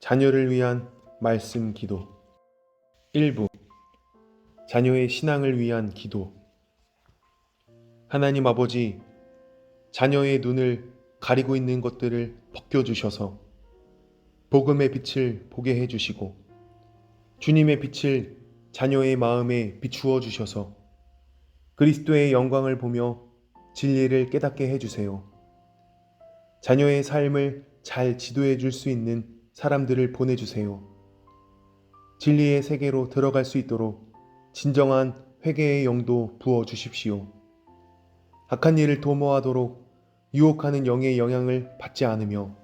자녀를 위한 말씀 기도. 1부. 자녀의 신앙을 위한 기도. 하나님 아버지 자녀의 눈을 가리고 있는 것들을 벗겨 주셔서 복음의 빛을 보게 해 주시고 주님의 빛을 자녀의 마음에 비추어 주셔서 그리스도의 영광을 보며 진리를 깨닫게 해 주세요. 자녀의 삶을 잘 지도해 줄 수 있는 사람들을 보내주세요. 진리의 세계로 들어갈 수 있도록 진정한 회개의 영도 부어 주십시오. 악한 일을 도모하도록 유혹하는 영의 영향을 받지 않으며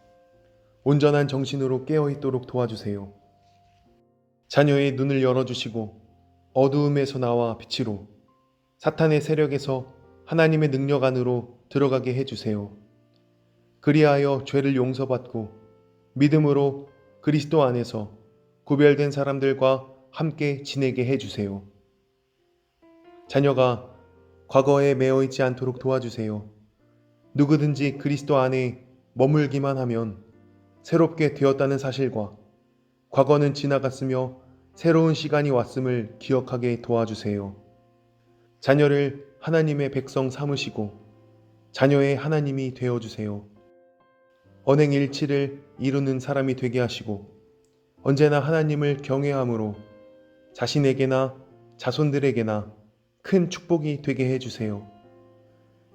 온전한 정신으로 깨어 있도록 도와주세요. 자녀의 눈을 열어주시고 어두움에서 나와 빛으로 사탄의 세력에서 하나님의 능력 안으로 들어가게 해주세요. 그리하여 죄를 용서받고 믿음으로 그리스도 안에서 구별된 사람들과 함께 지내게 해주세요. 자녀가 과거에 매어 있지 않도록 도와주세요. 누구든지 그리스도 안에 머물기만 하면 새롭게 되었다는 사실과 과거는 지나갔으며 새로운 시간이 왔음을 기억하게 도와주세요. 자녀를 하나님의 백성 삼으시고 자녀의 하나님이 되어 주세요. 언행 일치를 이루는 사람이 되게 하시고 언제나 하나님을 경외함으로 자신에게나 자손들에게나 큰 축복이 되게 해 주세요.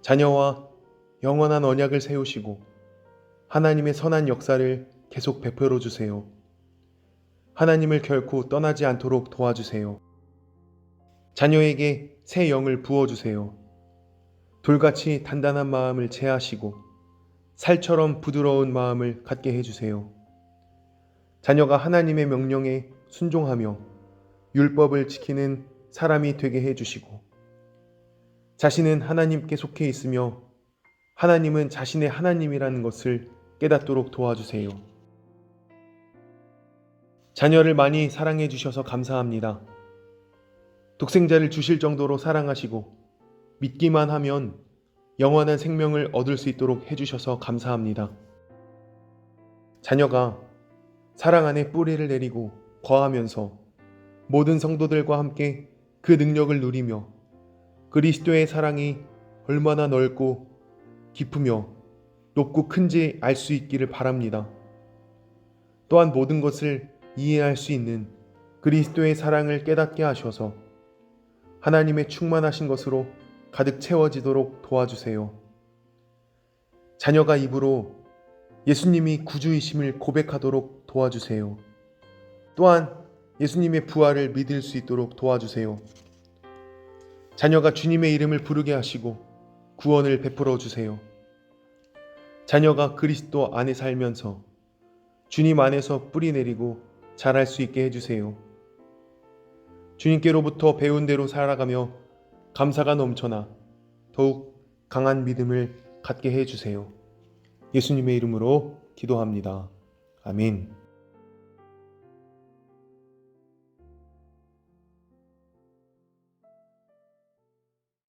자녀와 영원한 언약을 세우시고 하나님의 선한 역사를 계속 베풀어 주세요. 하나님을 결코 떠나지 않도록 도와주세요. 자녀에게 새 영을 부어 주세요. 돌같이 단단한 마음을 제하시고 살처럼 부드러운 마음을 갖게 해주세요. 자녀가 하나님의 명령에 순종하며 율법을 지키는 사람이 되게 해주시고 자신은 하나님께 속해 있으며 하나님은 자신의 하나님이라는 것을 깨닫도록 도와주세요. 자녀를 많이 사랑해 주셔서 감사합니다. 독생자를 주실 정도로 사랑하시고 믿기만 하면 영원한 생명을 얻을 수 있도록 해주셔서 감사합니다. 자녀가 사랑 안에 뿌리를 내리고 거하면서 모든 성도들과 함께 그 능력을 누리며 그리스도의 사랑이 얼마나 넓고 깊으며 높고 큰지 알 수 있기를 바랍니다. 또한 모든 것을 이해할 수 있는 그리스도의 사랑을 깨닫게 하셔서 하나님의 충만하신 것으로 가득 채워지도록 도와주세요. 자녀가 입으로 예수님이 구주이심을 고백하도록 도와주세요. 또한 예수님의 부활을 믿을 수 있도록 도와주세요. 자녀가 주님의 이름을 부르게 하시고 구원을 베풀어 주세요. 자녀가 그리스도 안에 살면서 주님 안에서 뿌리 내리고 자랄 수 있게 해주세요. 주님께로부터 배운 대로 살아가며 감사가 넘쳐나 더욱 강한 믿음을 갖게 해주세요. 예수님의 이름으로 기도합니다. 아멘.